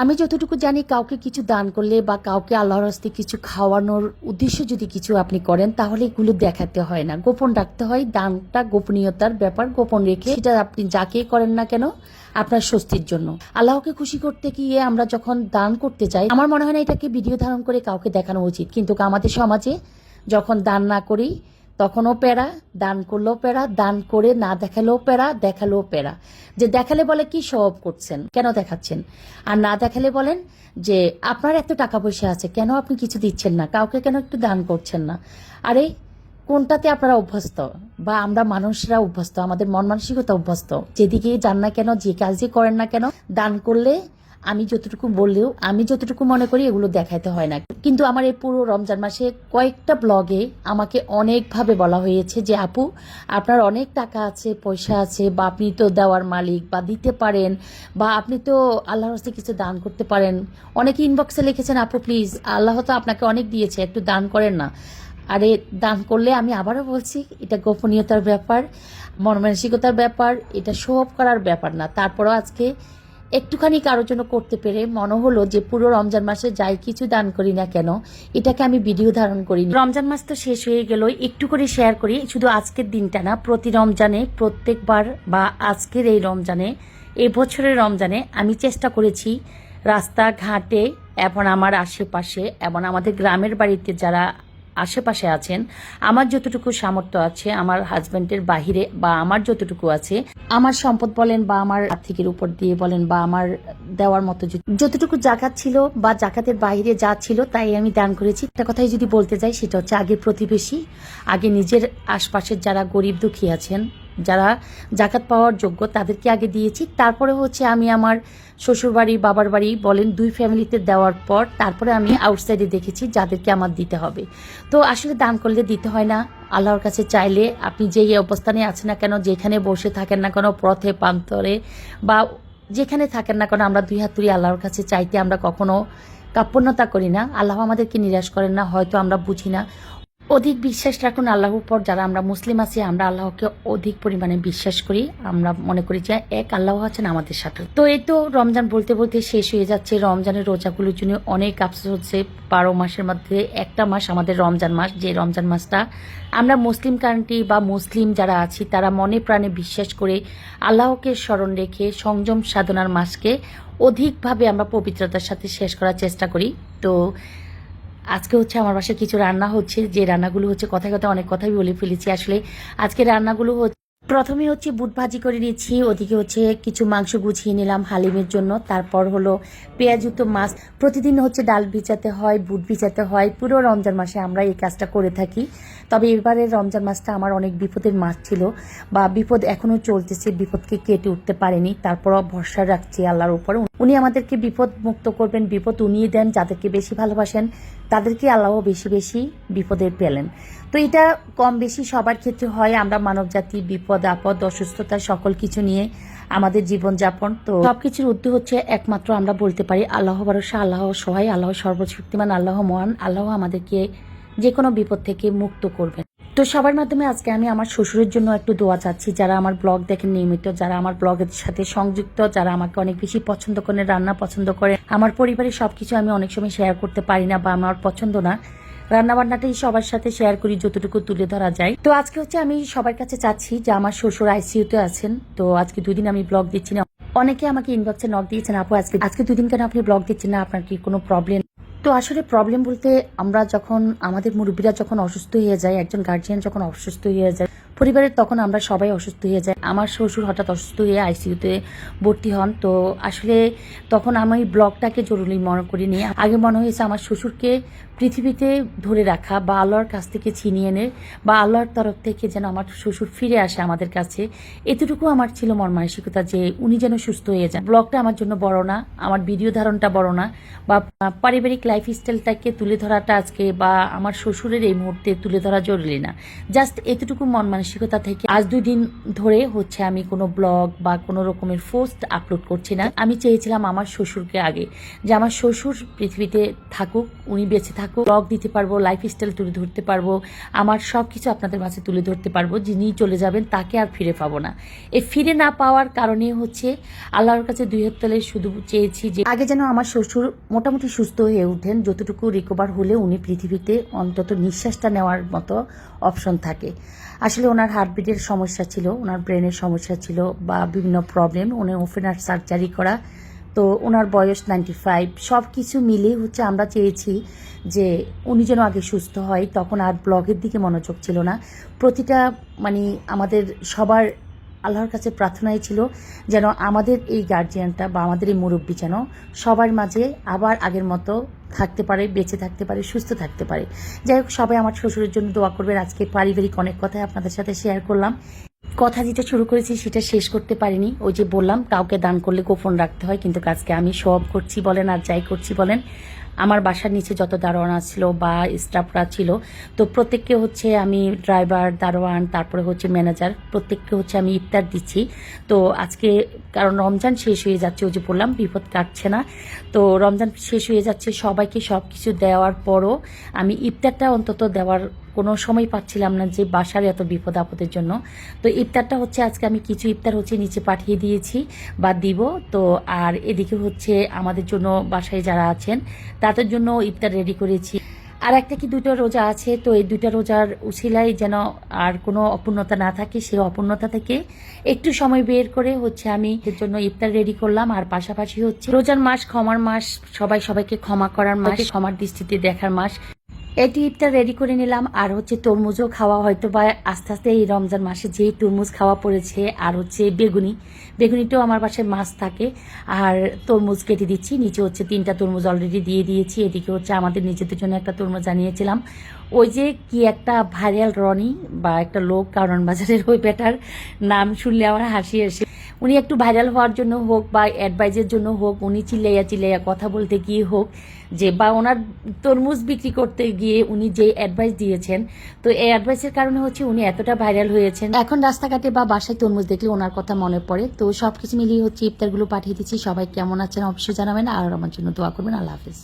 আমি যতটুকু জানি, কাউকে কিছু দান করলে বা কাউকে আল্লাহর হস্তে কিছু খাওয়ানোর উদ্দেশ্য যদি কিছু আপনি করেন, তাহলে এগুলো দেখাতে হয় না। গোপন রাখতে হয়, দানটা গোপনীয়তার ব্যাপার, গোপন রেখে সেটা আপনি যাকে করেন না কেন, আপনার স্বস্তির জন্য। আল্লাহকে খুশি করতে গিয়ে আমরা যখন দান করতে যাই, আমার মনে হয় না এটাকে ভিডিও ধারণ করে কাউকে দেখানো উচিত। কিন্তু আমাদের সমাজে যখন দান না করি তখনও প্যারা, দান করলেও প্যারা, দান করে না দেখালেও প্যারা দেখালেও প্যারা। যে দেখালে বলে কি সব করছেন? কেন দেখাচ্ছেন? আর না দেখালে বলেন যে আপনার এত টাকা পয়সা আছে, কেন আপনি কিছু দিচ্ছেন না? কাউকে কেন একটু দান করছেন না? আরে, কোনটাতে আপনারা অভ্যস্ত? বা আমরা মানুষরা অভ্যস্ত, আমাদের মন মানসিকতা অভ্যস্ত। যেদিকে যান না কেন, যে কাজই করেন না কেন, দান করলে আমি যতটুকু বললেও, আমি যতটুকু মনে করি এগুলো দেখাইতে হয় না। কিন্তু আমার এই পুরো রমজান মাসে কয়েকটা ব্লগে আমাকে অনেকভাবে বলা হয়েছে যে, আপু, আপনার অনেক টাকা আছে, পয়সা আছে, বা আপনি তো দেওয়ার মালিক, বা দিতে পারেন, বা আপনি তো আল্লাহর হস্তে কিছু দান করতে পারেন। অনেকে ইনবক্সে লিখেছেন, আপু প্লিজ আল্লাহ তো আপনাকে অনেক দিয়েছে, একটু দান করেন না। আরে, দান করলে আমি আবারও বলছি, এটা গোপনীয়তার ব্যাপার মন মানসিকতার ব্যাপার, এটা শো অফ করার ব্যাপার না। তারপরও আজকে একটুখানি কারোর জন্য করতে পেরে মনে হলো যে পুরো রমজান মাসে যাই কিছু দান করি না কেন, এটাকে আমি ভিডিও ধারণ করি রমজান মাস তো শেষ হয়ে গেল, একটু করে শেয়ার করি, শুধু আজকের দিনটা না, প্রতি রমজানে, প্রত্যেকবার বা আজকের এই রমজানে এই বছরের রমজানে আমি চেষ্টা করেছি রাস্তাঘাটে এবং আমার আশেপাশে এবং আমাদের গ্রামের বাড়িতে যারা আশেপাশে আছেন, আমার যতটুকু সামর্থ্য আছে, আমার হাজব্যান্ডের বাহিরে বা আমার যতটুকু আছে, আমার সম্পদ বলেন বা আমার আর্থিকের উপর দিয়ে বলেন বা আমার দেওয়ার মতো যতটুকু জাকাত ছিল বা জাকাতের বাহিরে যা ছিল তাই আমি দান করেছি। একটা কথাই যদি বলতে যাই, সেটা হচ্ছে আগে প্রতিবেশী, আগে নিজের আশপাশের যারা গরিব দুঃখী আছেন যারা জাকাত পাওয়ার যোগ্য, তাদেরকে আগে দিয়েছি তারপরে হচ্ছে আমি আমার শ্বশুরবাড়ি, বাবার বাড়ি বলেন দুই ফ্যামিলিতে দেওয়ার পর তারপরে আমি আউটসাইডে দেখেছি যাদেরকে আমার দিতে হবে। তো আসলে দান করলে দিতে হয় না। আল্লাহর কাছে চাইলে আপনি যেই অবস্থানে আছেন না কেন, যেখানে বসে থাকেন না কেন, পথে, প্রান্তরে বা যেখানে থাকেন না কেন, আমরা দুই হাত তুলি আল্লাহর কাছে চাইতে আমরা কখনো কাপ্পণ্যতা করি না। আল্লাহ আমাদেরকে নিরাশ করেন না, হয়তো আমরা বুঝি না। অধিক বিশ্বাস রাখুন আল্লাহর উপর। যারা আমরা মুসলিম আছি, আমরা আল্লাহকে অধিক পরিমাণে বিশ্বাস করি। আমরা মনে করি যে এক আল্লাহ আছেন আমাদের সাথে। তো এই তো রমজান বলতে বলতে শেষ হয়ে যাচ্ছে। রমজানের রোজাগুলোর জন্য অনেক আফসোস হচ্ছে। বারো মাসের মধ্যে একটা মাস আমাদের রমজান মাস। যে রমজান মাসটা আমরা মুসলিম কান্ট্রি বা মুসলিম যারা আছি, তারা মনে প্রাণে বিশ্বাস করে আল্লাহকে স্মরণ রেখে সংযম সাধনার মাসকে অধিকভাবে আমরা পবিত্রতার সাথে শেষ করার চেষ্টা করি। তো আজকে হচ্ছে আমার বাসায় কিছু রান্না হচ্ছে, যে রান্নাগুলো হচ্ছে কথায় কথায় অনেক কথাই বলে ফেলেছি। আসলে আজকে রান্নাগুলো হচ্ছে প্রথমে হচ্ছে বুট ভাজি করে নিয়েছি, ওদিকে হচ্ছে কিছু মাংস গুছিয়ে নিলাম হালিমের জন্য। তারপর হলো পেঁয়াজুক্ত মাছ। প্রতিদিন হচ্ছে ডাল ভিজাতে হয়, বুট ভিজাতে হয়। পুরো রমজান মাসে আমরা এই কাজটা করে থাকি। তবে এবারের রমজান মাসটা আমার অনেক বিপদের মাস ছিল বা বিপদ এখনও চলতেছে, বিপদকে কেটে উঠতে পারেনি। তারপরও ভরসা রাখছি আল্লাহর উপর। উনি আমাদেরকে বিপদ মুক্ত করবেন, বিপদ উনিয়ে দেন, যাদেরকে বেশি ভালোবাসেন, তাদেরকে আল্লাহ বেশি বেশি বিপদে পেলেন তো এটা কম বেশি সবার ক্ষেত্রে হয়। আমরা মানব জাতি, বিপদ, আপদ, অসুস্থতা সকল কিছু নিয়ে আমাদের জীবনযাপন। তো সবকিছুর উদ্যোগ হচ্ছে একমাত্র আমরা বলতে পারি, আল্লাহ ভরসা, আল্লাহ সহায়, আল্লাহ সর্বশক্তিমান, আল্লাহ মহান, আল্লাহ আমাদেরকে যে কোনো বিপদ থেকে মুক্ত করবেন। তো সবার মাধ্যমে আজকে আমি আমার শ্বশুরের জন্য একটু দোয়া চাচ্ছি। যারা আমার ব্লগ দেখেন নিয়মিত, যারা আমার ব্লগের সাথে সংযুক্ত, যারা আমাকে অনেক বেশি পছন্দ করেন, রান্না পছন্দ করে আমার পরিবারের সবকিছু আমি অনেক সময় শেয়ার করতে পারি না বা আমার পছন্দ না। রান্না বান্নাটাই সবার সাথে শেয়ার করি, যতটুকু তুলে ধরা যায়। তো আজকে হচ্ছে আমি সবার কাছে চাচ্ছি যে আমার শ্বশুর আইসিইউতে আছেন। তো আজকে দুদিন আমি ব্লগ দিচ্ছি না। অনেকে আমাকে ইনবক্সে নক দিয়েছেন, আপু, আজকে আজকে দুদিন কেন আপনি ব্লগ দিচ্ছেন না? আপনার কি কোনো প্রবলেম তো আসলে প্রবলেম বলতে আমরা যখন, আমাদের মুরব্বীরা যখন অসুস্থ হয়ে যায়, একজন গার্জিয়ান যখন অসুস্থ হয়ে যায় পরিবারের তখন আমরা সবাই অসুস্থ হয়ে যাই। আমার শ্বশুর হঠাৎ অসুস্থ হয়ে আইসিইউতে ভর্তি হন। তো আসলে তখন আমি ব্লগটাকে জরুরি মনে করি নিয়ে আগে মনে হয়েছে আমার শ্বশুরকে পৃথিবীতে ধরে রাখা বা আল্লাহর কাছ থেকে ছিনিয়ে এনে বা আল্লাহর তরফ থেকে যেন আমার শ্বশুর ফিরে আসে আমাদের কাছে। এতটুকু আমার ছিল মন মানসিকতা যে উনি যেন সুস্থ হয়ে যান। ব্লগটা আমার জন্য বড় না, আমার ভিডিও ধারণটা বড় না বা পারিবারিক লাইফ স্টাইলটাকে তুলে ধরাটা আজকে বা আমার শ্বশুরের এই মুহূর্তে তুলে ধরা জরুরি না। জাস্ট এতটুকু মন মানসিক মানসিকতা থেকে আজ দুই দিন ধরে হচ্ছে আমি কোনো ব্লগ বা কোনো রকমের পোস্ট আপলোড করছি না। আমি চেয়েছিলাম আমার শ্বশুরকে আগে যে আমার শ্বশুর পৃথিবীতে থাকুক, উনি বেঁচে থাকুক, ব্লগ দিতে পারব লাইফ স্টাইল তুলে ধরতে পারব, আমার সব কিছু আপনাদের মাঝে তুলে ধরতে পারব, যিনি চলে যাবেন তাকে আর ফিরে পাবো না। এই ফিরে না পাওয়ার কারণে হচ্ছে আল্লাহর কাছে দুই হাত তলে শুধু চেয়েছি যে আগে যেন আমার শ্বশুর মোটামুটি সুস্থ হয়ে উঠেন যতটুকু রিকভার হলে উনি পৃথিবীতে অন্তত নিঃশ্বাসটা নেওয়ার মতো অপশন থাকে। আসলে ওনার হার্টবিটের সমস্যা ছিল, ওনার ব্রেনের সমস্যা ছিল বা বিভিন্ন প্রবলেম, উনি ওপেন ওপেনার সার্জারি করা। তো ওনার বয়স নাইনটি ফাইভ সব কিছু মিলে হচ্ছে আমরা চেয়েছি যে উনি যেন আগে সুস্থ হয়, তখন আর ব্লগের দিকে মনোযোগ ছিল না। প্রতিটা মানে আমাদের সবার আল্লাহর কাছে প্রার্থনাই ছিল যেন আমাদের এই গার্জিয়ানটা বা আমাদের এই মুরব্বী যেন সবার মাঝে আবার আগের মতো থাকতে পারে, বেঁচে থাকতে পারে, সুস্থ থাকতে পারে। যাই হোক, সবাই আমার শ্বশুরের জন্য দোয়া করবেন। আজকে পারিবারিক অনেক কথাই আপনাদের সাথে শেয়ার করলাম। কথা যেটা শুরু করেছি সেটা শেষ করতে পারিনি। ওই যে বললাম, কাউকে দান করলে গোপন রাখতে হয়, কিন্তু আজকে আমি সব করছি বলেন আর যাই করছি বলেন, আমার বাসার নিচে যত দারোয়ান ছিল বা স্টাফরা ছিল, তো প্রত্যেককে হচ্ছে আমি ড্রাইভার দারোয়ান, তারপরে হচ্ছে ম্যানেজার প্রত্যেককে হচ্ছে আমি ইফতার দিচ্ছি। তো আজকে, কারণ রমজান শেষ হয়ে যাচ্ছে, ওই যে বললাম, বিপদ কাটছে না। তো রমজান শেষ হয়ে যাচ্ছে, সবাইকে সব কিছু দেওয়ার পরও আমি ইফতারটা অন্তত দেওয়ার কোনো সময় পাচ্ছিলাম না যে বাসার এত বিপদ আপদের জন্য। তো ইফতারটা হচ্ছে আজকে আমি কিছু ইফতার হচ্ছে নিচে পাঠিয়ে দিয়েছি বা দিব। তো আর এদিকে হচ্ছে আমাদের জন্য বাসায় যারা আছেন তাদের জন্য ইফতার রেডি করেছি। আর একটা কি দুটো রোজা আছে তো এই দুটো রোজার উছিলাই যেন আর কোনো অপূর্ণতা না থাকে সেই অপূর্ণতা থেকে একটু সময় বের করে হচ্ছে আমি এর জন্য ইফতার রেডি করলাম। আর পাশাপাশি হচ্ছে রোজার মাস ক্ষমার মাস সবাই সবাইকে ক্ষমা করার মাস ক্ষমার দৃষ্টিতে দেখার মাস। এটি ইফতার রেডি করে নিলাম। আর হচ্ছে তরমুজও খাওয়া হয়তো বা আস্তে আস্তে এই রমজান মাসে যেই তরমুজ খাওয়া পড়েছে, আর হচ্ছে বেগুনি। বেগুনিটাও আমার বাসায় মাছ থাকে। আর তরমুজ কেটে দিচ্ছি। নিচে হচ্ছে তিনটা তরমুজ অলরেডি দিয়ে দিয়েছি। এদিকে হচ্ছে আমাদের নিজেদের জন্য একটা তরমুজ জানিয়েছিলাম ওই যে কি একটা ভাইরাল রনি বা একটা লোক কারণ বাজারের ওই বেটার নাম শুনলে আমার হাসি আসে উনি একটু ভাইরাল হওয়ার জন্য হোক বা অ্যাডভাইজের জন্য হোক, উনি চিল্লাইয়া চিল্লাইয়া কথা বলতে গিয়ে হোক, যে বা ওনার তরমুজ বিক্রি করতে গিয়ে উনি যে অ্যাডভাইস দিয়েছেন, তো এই অ্যাডভাইসের কারণে হচ্ছে উনি এতটা ভাইরাল হয়েছেন। এখন রাস্তাঘাটে বা বাসায় তরমুজ দেখলে ওনার কথা মনে পড়ে, তো সব কিছু মিলিয়ে হচ্ছে ইফতারগুলো পাঠিয়ে দিচ্ছি। সবাই কেমন আছেন অবশ্যই জানাবেন। আর আমার জন্য দোয়া করবেন। আল্লাহ হাফিজ।